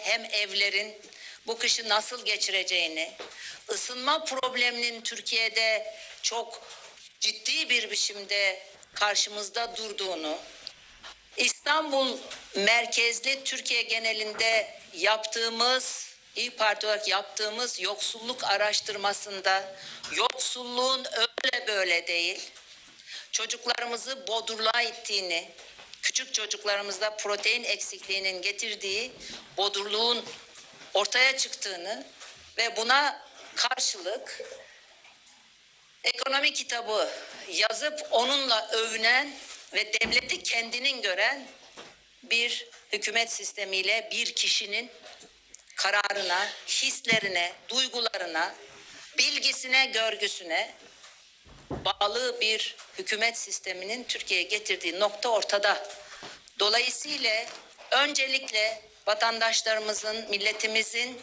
hem evlerin bu kışı nasıl geçireceğini, ısınma probleminin Türkiye'de çok ciddi bir biçimde karşımızda durduğunu, İstanbul merkezli Türkiye genelinde yaptığımız İyi Parti olarak yaptığımız yoksulluk araştırmasında yoksulluğun öyle böyle değil, çocuklarımızı bodurluğa ittiğini, küçük çocuklarımızda protein eksikliğinin getirdiği bodurluğun ortaya çıktığını ve buna karşılık ekonomi kitabı yazıp onunla övünen ve devleti kendinin gören bir hükümet sistemiyle bir kişinin kararına, hislerine, duygularına, bilgisine, görgüsüne bağlı bir hükümet sisteminin Türkiye'ye getirdiği nokta ortada. Dolayısıyla öncelikle vatandaşlarımızın, milletimizin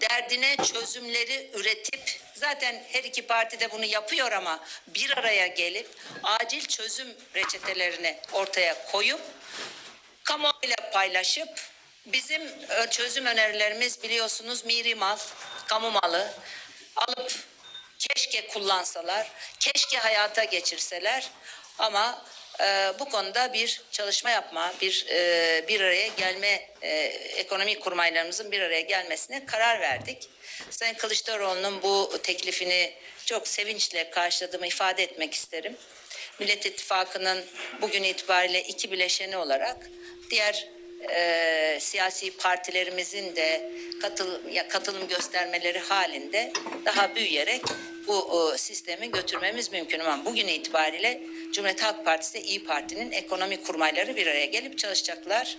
derdine çözümleri üretip zaten her iki parti de bunu yapıyor ama bir araya gelip acil çözüm reçetelerini ortaya koyup kamuoyuyla paylaşıp bizim ö, çözüm önerilerimiz biliyorsunuz miri mal, kamu malı alıp keşke kullansalar, keşke hayata geçirseler ama e, bu konuda bir çalışma yapma, bir e, bir araya gelme, e, ekonomi kurmaylarımızın bir araya gelmesine karar verdik. Sayın Kılıçdaroğlu'nun bu teklifini çok sevinçle karşıladığımı ifade etmek isterim. Millet İttifakı'nın bugün itibariyle iki bileşeni olarak diğer e, siyasi partilerimizin de katıl, ya, katılım göstermeleri halinde daha büyüyerek bu e, sistemi götürmemiz mümkün ama bugün itibariyle Cumhuriyet Halk Partisi İyi Parti'nin ekonomi kurmayları bir araya gelip çalışacaklar.